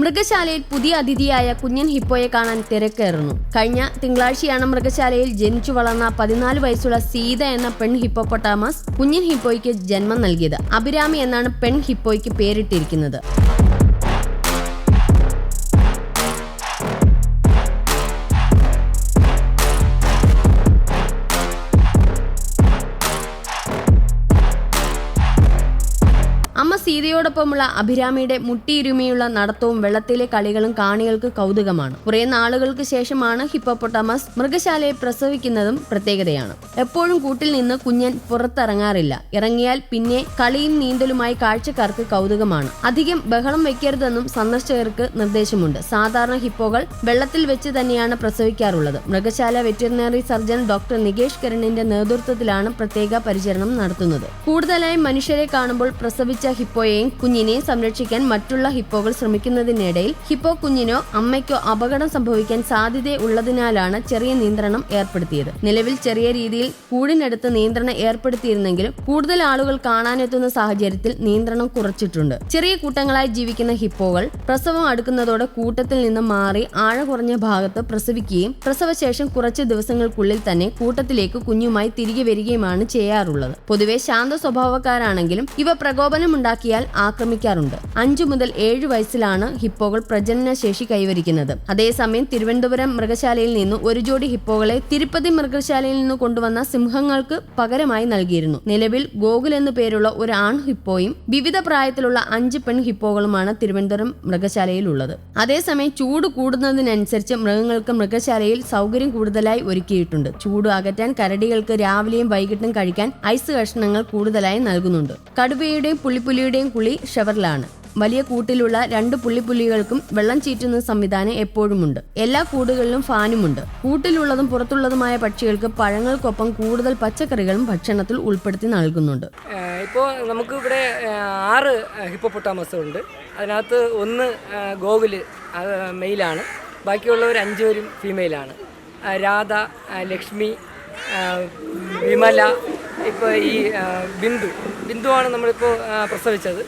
മൃഗശാലയിൽ പുതിയ അതിഥിയായ കുഞ്ഞൻ ഹിപ്പോയെ കാണാൻ തിരക്കേറുന്നു. കഴിഞ്ഞ തിങ്കളാഴ്ചയാണ് മൃഗശാലയിൽ ജനിച്ചു വളർന്ന പതിനാല് വയസ്സുള്ള സീത എന്ന പെൺ ഹിപ്പോപ്പൊട്ടാമസ് കുഞ്ഞൻ ഹിപ്പോയ്ക്ക് ജന്മം നൽകിയത്. അഭിരാമി എന്നാണ് പെൺ ഹിപ്പോയ്ക്ക് പേരിട്ടിരിക്കുന്നത്. അമ്മ സീതയോടൊപ്പമുള്ള അഭിരാമിയുടെ മുട്ടിയിരുമിയുള്ള നടത്തവും വെള്ളത്തിലെ കളികളും കാണികൾക്ക് കൗതുകമാണ്. കുറെ നാളുകൾക്ക് ശേഷമാണ് ഹിപ്പോപ്പൊട്ടാമസ് മൃഗശാലയെ പ്രസവിക്കുന്നതും പ്രത്യേകതയാണ്. എപ്പോഴും കൂട്ടിൽ നിന്ന് കുഞ്ഞൻ പുറത്തിറങ്ങാറില്ല. ഇറങ്ങിയാൽ പിന്നെ കളിയും നീന്തലുമായി കാഴ്ചക്കാർക്ക് കൗതുകമാണ്. അധികം ബഹളം വെക്കരുതെന്നും സന്ദർശകർക്ക് നിർദ്ദേശമുണ്ട്. സാധാരണ ഹിപ്പോകൾ വെള്ളത്തിൽ വെച്ച് തന്നെയാണ് പ്രസവിക്കാറുള്ളത്. മൃഗശാല വെറ്ററിനറി സർജൻ ഡോക്ടർ നികേഷ് കരണിന്റെ നേതൃത്വത്തിലാണ് പ്രത്യേക പരിചരണം നടത്തുന്നത്. കൂടുതലായി മനുഷ്യരെ കാണുമ്പോൾ പ്രസവിച്ച ഹിപ്പോയെയും കുഞ്ഞിനെയും സംരക്ഷിക്കാൻ മറ്റുള്ള ഹിപ്പോകൾ ശ്രമിക്കുന്നതിനിടയിൽ ഹിപ്പോ കുഞ്ഞിനോ അമ്മയ്ക്കോ അപകടം സംഭവിക്കാൻ സാധ്യതയുള്ളതിനാലാണ് ചെറിയ നിയന്ത്രണം ഏർപ്പെടുത്തിയത്. നിലവിൽ ചെറിയ രീതിയിൽ കൂടിനടുത്ത് നിയന്ത്രണം ഏർപ്പെടുത്തിയിരുന്നെങ്കിലും കൂടുതൽ ആളുകൾ കാണാനെത്തുന്ന സാഹചര്യത്തിൽ നിയന്ത്രണം കുറച്ചിട്ടുണ്ട്. ചെറിയ കൂട്ടങ്ങളായി ജീവിക്കുന്ന ഹിപ്പോകൾ പ്രസവം അടുക്കുന്നതോടെ കൂട്ടത്തിൽ നിന്ന് മാറി ആഴ കുറഞ്ഞ ഭാഗത്ത് പ്രസവിക്കുകയും പ്രസവശേഷം കുറച്ച് ദിവസങ്ങൾക്കുള്ളിൽ തന്നെ കൂട്ടത്തിലേക്ക് കുഞ്ഞുമായി തിരികെ വരികയുമാണ് ചെയ്യാറുള്ളത്. പൊതുവെ ശാന്ത സ്വഭാവക്കാരാണെങ്കിലും ഇവ പ്രകോപനമുണ്ടാക്കിയാൽ ആക്രമിക്കാറുണ്ട്. അഞ്ചു മുതൽ ഏഴ് വയസ്സിലാണ് ഹിപ്പോകൾ പ്രജനനശേഷി കൈവരിക്കുന്നത്. അതേസമയം തിരുവനന്തപുരം മൃഗശാലയിൽ നിന്നും ഒരു ജോഡി ഹിപ്പോകളെ തിരുപ്പതി മൃഗശാലയിൽ നിന്ന് കൊണ്ടുവന്ന സിംഹങ്ങൾക്ക് പകരമായി നൽകിയിരുന്നു. നിലവിൽ ഗോകുൽ എന്നു പേരുള്ള ഒരു ആൺ ഹിപ്പോയും വിവിധ പ്രായത്തിലുള്ള അഞ്ച് പെൺ ഹിപ്പോകളുമാണ് തിരുവനന്തപുരം മൃഗശാലയിൽ ഉള്ളത്. അതേസമയം ചൂട് കൂടുന്നതിനനുസരിച്ച് മൃഗങ്ങൾക്ക് മൃഗശാലയിൽ സൗകര്യം കൂടുതലായി ഒരുക്കിയിട്ടുണ്ട്. ചൂട് അകറ്റാൻ കരടികൾക്ക് രാവിലെയും വൈകിട്ടും കഴിക്കാൻ ഐസ് കഷ്ണങ്ങൾ കൂടുതലായി നൽകുന്നുണ്ട്. കടുവയുടെയും പുള്ളിപ്പുലിയുടെയും കുളി ഷവറിലാണ് വലിയ കൂട്ടിലുള്ള രണ്ട് പുള്ളിപ്പുലികൾക്കും വെള്ളം ചീറ്റുന്ന സംവിധാനം എപ്പോഴുമുണ്ട്. എല്ലാ കൂടുകളിലും ഫാനുമുണ്ട്. കൂട്ടിലുള്ളതും പുറത്തുള്ളതുമായ പക്ഷികൾക്ക് പഴങ്ങൾക്കൊപ്പം കൂടുതൽ പച്ചക്കറികളും ഭക്ഷണത്തിൽ ഉൾപ്പെടുത്തി നൽകുന്നുണ്ട്. ഇപ്പോൾ നമുക്ക് ഇവിടെ ആറ് ഹിപ്പോപ്പൊട്ടാമസ് ഉണ്ട്. അതിനകത്ത് ഒന്ന് ഗോകുൽ മെയിലാണ്. ബാക്കിയുള്ളവർ അഞ്ച് പേരും ഫീമെയിലാണ് രാധ ലക്ഷ്മി വിമല ഇപ്പോൾ ഈ ബിന്ദു. ബിന്ദുവാണ് നമ്മളിപ്പോൾ പ്രസവിച്ചത്.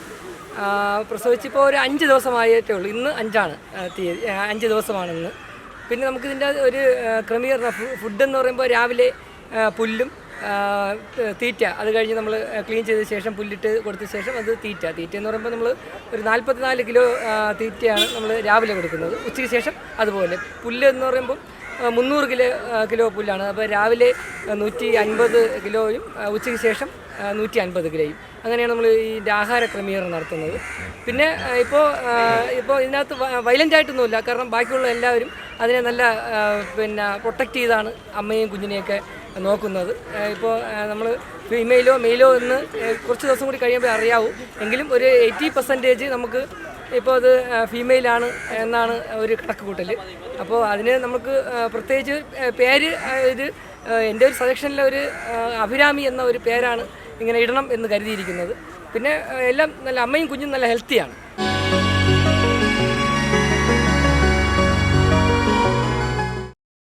പ്രസവിച്ചിപ്പോൾ ഒരു അഞ്ച് ദിവസമായിട്ടേ ഉള്ളൂ. ഇന്ന് അഞ്ചാണ് തീയതി അഞ്ച് ദിവസമാണ് ഇന്ന് പിന്നെ നമുക്കിതിന്റെ ഒരു ക്രമീകരണം ഫുഡ് എന്ന് പറയുമ്പോൾ രാവിലെ പുല്ലും തീറ്റ. അത് കഴിഞ്ഞ് നമ്മൾ ക്ലീൻ ചെയ്ത ശേഷം പുല്ലിട്ട് കൊടുത്ത ശേഷം അത് തീറ്റ. തീറ്റ എന്ന് പറയുമ്പോൾ നമ്മൾ ഒരു നാൽപ്പത്തിനാല് കിലോ തീറ്റയാണ് നമ്മൾ രാവിലെ കൊടുക്കുന്നത്. ഉച്ചയ്ക്ക് ശേഷം അതുപോലെ. പുല്ല് എന്ന് പറയുമ്പോൾ മുന്നൂറ് കിലോ കിലോ പുല്ലാണ്. അപ്പോൾ രാവിലെ നൂറ്റി അൻപത് കിലോയും ഉച്ചയ്ക്ക് ശേഷം നൂറ്റി അൻപത് കിലോയും. അങ്ങനെയാണ് നമ്മൾ ഈ ആഹാര ക്രമീകരണം നടത്തുന്നത്. പിന്നെ ഇപ്പോൾ ഇപ്പോൾ ഇതിനകത്ത് വയലന്റ് ആയിട്ടൊന്നുമില്ല. കാരണം ബാക്കിയുള്ള എല്ലാവരും അതിനെ നല്ല പിന്നെ പ്രൊട്ടക്റ്റ് ചെയ്താണ് അമ്മയും കുഞ്ഞിനെയൊക്കെ നോക്കുന്നത്. ഇപ്പോൾ നമ്മൾ ഫീമെയിലോ മെയിലോ എന്ന് കുറച്ച് ദിവസം കൂടി കഴിയുമ്പോൾ അറിയാവും. എങ്കിലും ഒരു എയ്റ്റി പെർസെന്റേജ് നമുക്ക് ഇപ്പോൾ അത് ഫീമെയിലാണ് എന്നാണ് ഒരു കണക്ക് കൂട്ടൽ അപ്പോൾ അതിന് നമുക്ക് പ്രത്യേകിച്ച് പേര് ഇത് എന്റെ ഒരു സജഷനിലെ ഒരു അഭിരാമി എന്ന ഒരു പേരാണ് ഇങ്ങനെ ഇടണം എന്ന് കരുതിയിരിക്കുന്നത്. പിന്നെ എല്ലാം നല്ല അമ്മയും കുഞ്ഞും നല്ല ഹെൽത്തിയാണ്